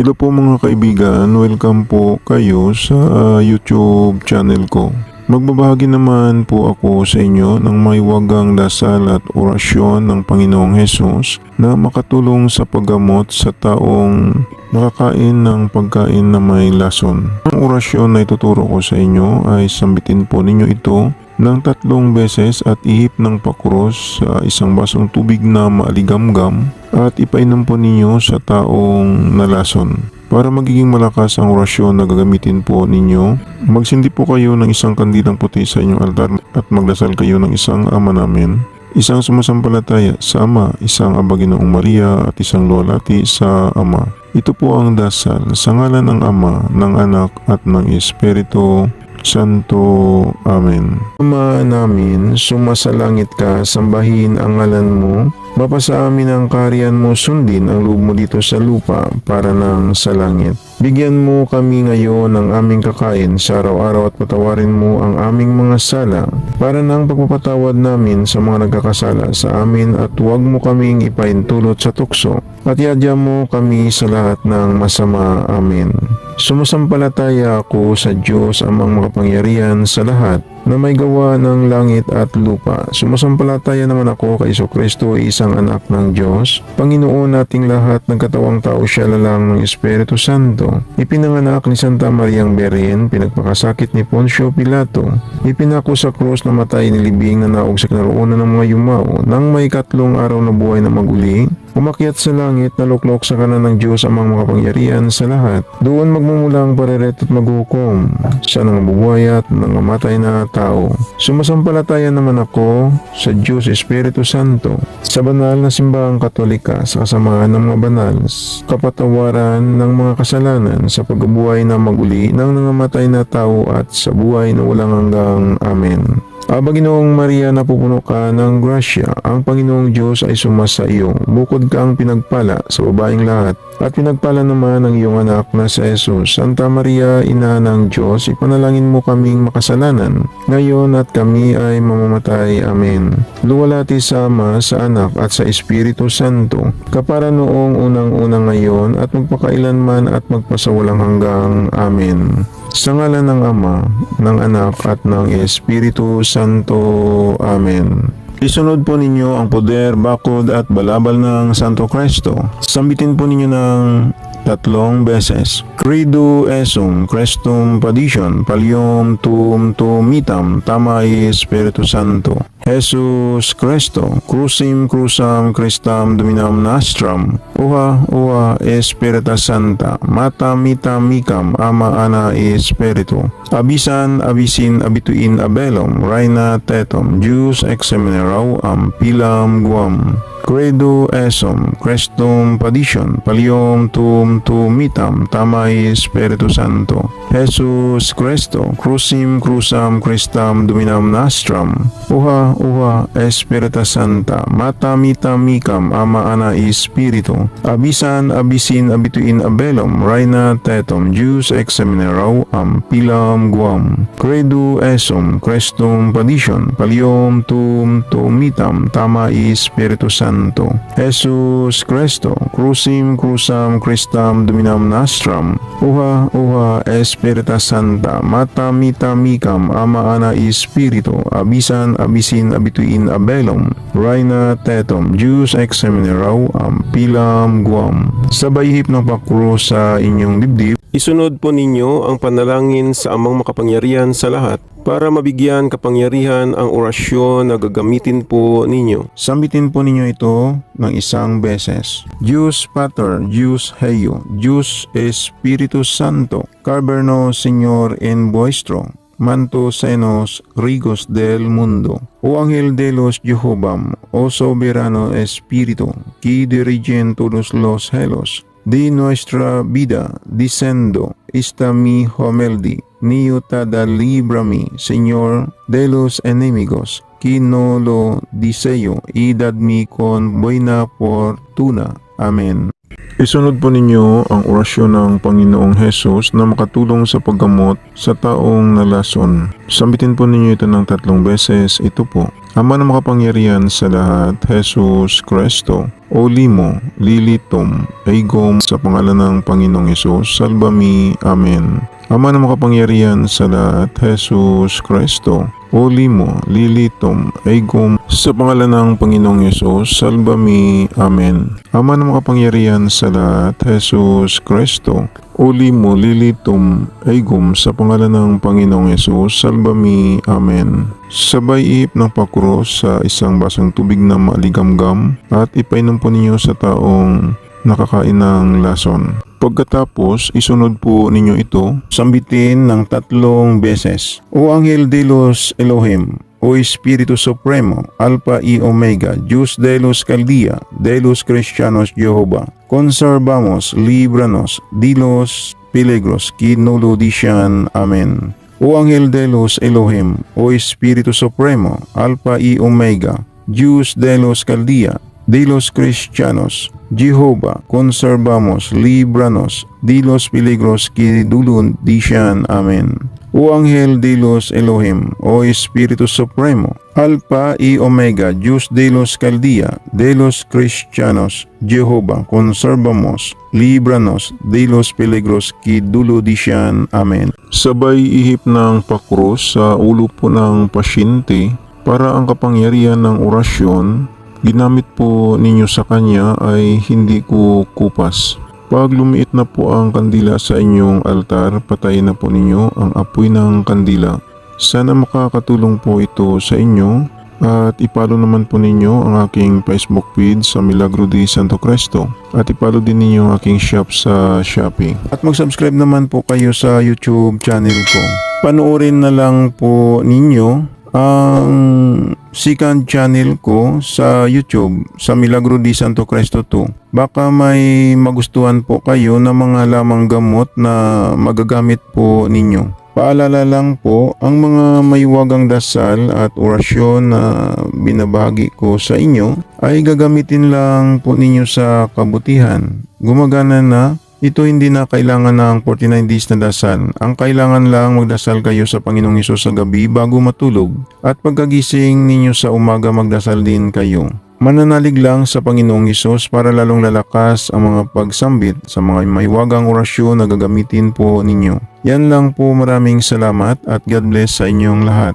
Hello po mga kaibigan, welcome po kayo sa ah, YouTube channel ko. Magbabahagi naman po ako sa inyo ng may wagang dasal at orasyon ng Panginoong Hesus na makatulong sa paggamot sa taong nakakain ng pagkain na may lason. Ang orasyon na ituturo ko sa inyo ay sambitin po ninyo ito ng tatlong beses at ihip ng pakuros sa isang basong tubig na maaligamgam at ipainom po ninyo sa taong nalason. Para magiging malakas ang orasyon na gagamitin po ninyo, magsindi po kayo ng isang kandilang puti sa inyong altar at magdasal kayo ng isang ama namin, isang sumasampalataya sa Ama, isang Abaginoong Maria at isang luwalhati sa Ama. Ito po ang dasal sa ngalan ng Ama, ng Anak at ng Espiritu Santo. Amen. Ama namin, sumasalangit ka, sambahin ang ngalan mo, mapasa amin ang kariyan mo, sundin ang loob mo dito sa lupa para nang sa langit. Bigyan mo kami ngayon ng aming kakain sa araw-araw at patawarin mo ang aming mga sala para nang pagpapatawad namin sa mga nagkakasala sa amin at huwag mo kaming ipaintulot sa tukso at iadya mo kami sa lahat ng masama. Amen. Sumasampalataya ako sa Diyos amang makapangyarihan sa lahat na may gawa ng langit at lupa. Sumasampalataya naman ako kay Iso Kristo, isang anak ng Diyos, Panginoon nating lahat ng katawang tao siya lalang ng Espiritu Santo. Ipinanganak ni Santa Mariang Berin, pinagpakasakit ni Poncio Pilato, ipinako sa krus na matay ni Libing na naog sa kinaroonan ng mga yumao, nang may katlong araw na buhay na maguli, Umakyat sa langit na luklok sa kanan ng Diyos amang makapangyarihan sa lahat. Doon magmumulang pareret at maghukom sa nangabubuhay at nangamatay na tao. Sumasampalataya naman ako sa Diyos Espiritu Santo, sa banal na simbahang katolika, sa kasamaan ng mga banal, kapatawaran ng mga kasalanan, sa pagbuhay na maguli ng nangamatay na tao at sa buhay na walang hanggang Amen. Aba Ginoong Maria, napupuno ka ng grasya. Ang Panginoong Diyos ay sumasa iyo. Bukod kang pinagpala sa babaeng lahat. At pinagpala naman ang iyong anak na si Jesus. Santa Maria, Ina ng Diyos, ipanalangin mo kaming makasalanan. Ngayon at kami ay mamamatay. Amen. Luwalhati sa Ama, sa Anak at sa Espiritu Santo. Kapara noong unang-unang ngayon at magpakailanman at magpasawalang hanggang. Amen. Sa ngalan ng Ama, ng Anak at ng Espiritu Santo. Amen. Isunod po ninyo ang poder, bakod at balabal ng Santo Cristo. Sambitin po ninyo ng tatlong beses. Credo esum, Crestum padisyon, palium tum tumitam, tamay Espiritu Santo. Jesus Cristo, crucim crusam Christam dominam nostrum, uha uha Espirita Santa, mata mita mikam, ama ana Espiritu. Abisan, abisin, abituin abelum, reina tetum, Deus exemineraw am pilam guam. Credo esum, Crestum padisyon, palium tum tumitam, tamay Espiritu Santo. Jesus Cristo, crucim crusam Christam dominam nostrum, uha uha Espirita Santa, mata mita mikam, ama ana Espiritu, abisan, abisin, abituin abelum, reina tetum, Deus exemineraw am pilam guam. Credo esum, Crestum padisyon, palium tum tumitam, tama Espiritu Santo. Jesus Cristo, crucim crusam Christam dominam nostrum, uha uha Espirita Santa, mata mita mikam, ama ana Espiritu, abisan, abisin, abituin abelum, reina tetum, Deus exemineraw am pilam guam. Sabay hip ng pakro sa inyong dibdib, Isunod po ninyo ang panalangin sa amang makapangyarihan sa lahat para mabigyan kapangyarihan ang orasyon na gagamitin po ninyo. Sambitin po ninyo ito ng isang beses. Deus Pater, Deus Heio, Deus Espiritu Santo, Carberno Señor en vuestro, manto senos rigos del mundo. O Ángel de los Jehovam, o soberano Espíritu, que dirigen todos los cielos, de nuestra vida, diciendo, esta mi homeldi, niutada librami, Señor, de los enemigos, que no lo deseo, y dadme con buena fortuna. Amen. Isunod po ninyo ang orasyon ng Panginoong Hesus na makatulong sa paggamot sa taong nalason. Sambitin po ninyo ito ng tatlong beses. Ito po. Ama na makapangyarihan sa lahat, Jesus Kristo. O limo, lilitom, aigom sa pangalan ng Panginoong Yesus, salbami, Amen. Ama na makapangyarihan sa lahat, Jesus Kristo. O limo, lilitom, aigom sa pangalan ng Panginoong Yesus, salbami, Amen. Ama na makapangyarihan sa lahat, Jesus Kristo. O limo, lilitom, aigom sa pangalan ng Panginoong Yesus, salbami, Amen. Sabay iip ng pakros sa isang basang tubig na maligamgam at ipainom po ninyo sa taong nakakain ng lason. Pagkatapos, isunod po ninyo ito, sambitin ng tatlong beses. O Anghel de los Elohim, O Espiritu Supremo, Alpha y Omega, Dios de los Caldía, de los Cristianos Jehová, conservamos, líbranos, de peligros que no lo dicen. Amén. O Ángel de los Elohim, O Espíritu Supremo, Alpha y Omega, Dios de los Caldía, de los cristianos, Jehová, conservamos, líbranos de los peligros que dulun dicen. Amén. O Ángel de los Elohim, O Espíritu Supremo, Alpha y Omega, Dios de los Caldía, de los cristianos, Jehová, conservamos, líbranos de los peligros que dulo dicen. Amen. Sabay ihip ng pakros sa ulo po ng pasyente para ang kapangyarihan ng orasyon ginamit po ninyo sa kanya ay hindi ko kupas. Pag lumiit na po ang kandila sa inyong altar, patayin na po ninyo ang apoy ng kandila. Sana makakatulong po ito sa inyo at ipalo naman po ninyo ang aking Facebook page sa Milagro di Santo Cristo at ipalo din ninyo ang aking shop sa Shopee. At mag-subscribe naman po kayo sa YouTube channel ko. Panoorin na lang po ninyo ang second channel ko sa YouTube sa Milagro di Santo Cristo 2. Baka may magustuhan po kayo na mga lamang gamot na magagamit po ninyo. Paalala lang po, ang mga maywagang dasal at orasyon na binabahagi ko sa inyo ay gagamitin lang po ninyo sa kabutihan. Gumagana na ito hindi na kailangan ng 49 days na dasal. Ang kailangan lang magdasal kayo sa Panginoong Hesus sa gabi bago matulog at pagkagising ninyo sa umaga magdasal din kayo. Mananalig lang sa Panginoong Hesus para lalong lalakas ang mga pagsambit sa mga maywagang orasyon na gagamitin po ninyo. Yan lang po maraming salamat at God bless sa inyong lahat.